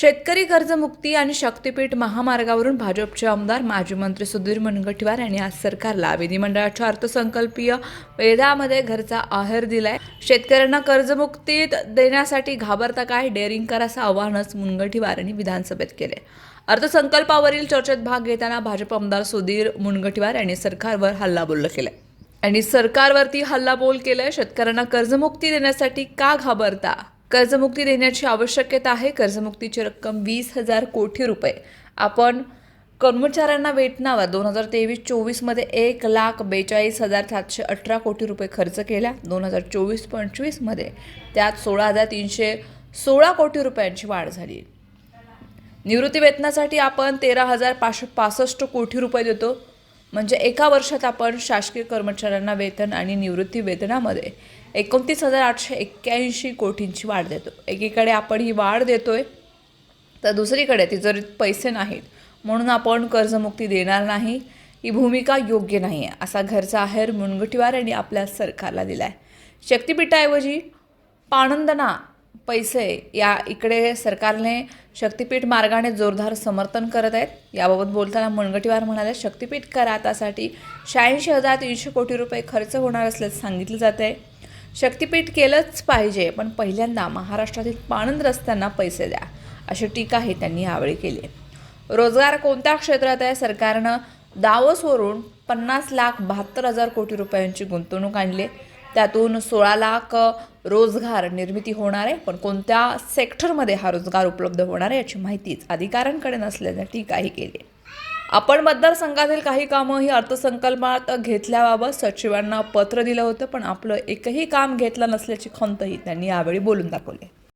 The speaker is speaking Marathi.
शेतकरी कर्जमुक्ती आणि शक्तीपीठ महामार्गावरून भाजपचे आमदार माजी मंत्री सुधीर मुनगंटीवार यांनी आज सरकारला विधिमंडळाच्या अर्थसंकल्पीय वेधामध्ये घरचा आहेर दिलाय. शेतकऱ्यांना कर्जमुक्तीत देण्यासाठी घाबरता काय डेअरिंग करा असं आवाहनच मुनगंटीवार यांनी विधानसभेत केले अर्थसंकल्पावरील चर्चेत भाग घेताना भाजप आमदार सुधीर मुनगंटीवार यांनी सरकारवर हल्लाबोल केलं आणि सरकारवरती हल्लाबोल केलाय. शेतकऱ्यांना कर्जमुक्ती देण्यासाठी का घाबरता? कर्जमुक्ती देण्याची आवश्यकता आहे. कर्जमुक्तीची रक्कम वीस हजार कोटी रुपये. आपण कर्मचाऱ्यांना वेतनावर दोन हजार तेवीस चोवीसमध्ये एक लाख बेचाळीस हजार सातशे अठरा कोटी रुपये खर्च केला. दोन हजार चोवीस पंचवीसमध्ये त्यात सोळा हजार तीनशे सोळा कोटी रुपयांची वाढ झाली. निवृत्ती वेतनासाठी आपण तेरा हजार पाचशे पासष्ट कोटी रुपये देतो. म्हणजे एका वर्षात आपण शासकीय कर्मचाऱ्यांना वेतन आणि निवृत्ती वेतनामध्ये एकोणतीस हजार आठशे एक्क्याऐंशी कोटींची वाढ देतो. एकीकडे आपण ही वाढ देतो आहे तर दुसरीकडे तिजोरीत पैसे नाहीत म्हणून आपण कर्जमुक्ती देणार नाही ही भूमिका योग्य नाही आहे असा घरचा आहेर मुनगटीवार यांनी आपल्या सरकारला दिला आहे शक्तिपीठाऐवजी पाणंदना पैसे या इकडे सरकारने शक्तिपीठ मार्गाने जोरदार समर्थन करत आहेत. याबाबत बोलताना मुनगटीवार म्हणाले शक्तिपीठ करातासाठी शहाऐंशी हजार तीनशे कोटी रुपये खर्च होणार असल्याचं सांगितलं जात आहे शक्तिपीठ केलंच पाहिजे पण पहिल्यांदा महाराष्ट्रातील पाणंद रस्त्यांना पैसे द्या. अशी टीकाही त्यांनी यावेळी केली. रोजगार कोणत्या क्षेत्रात आहे? सरकारनं दावोसवरून पन्नास लाख बहात्तर हजार कोटी रुपयांची गुंतवणूक आणली आहे. त्यातून सोळा लाख रोजगार निर्मिती होणार आहे. पण कोणत्या सेक्टरमध्ये हा रोजगार उपलब्ध होणार आहे याची माहितीच अधिकाऱ्यांकडे नसल्याने टीकाही केली आहे. आपण मतदारसंघातील काही कामं ही अर्थसंकल्पात घेतल्याबाबत सचिवांना पत्र दिलं होतं पण आपलं एकही काम घेतलं नसल्याची खंतही त्यांनी यावेळी बोलून दाखवली.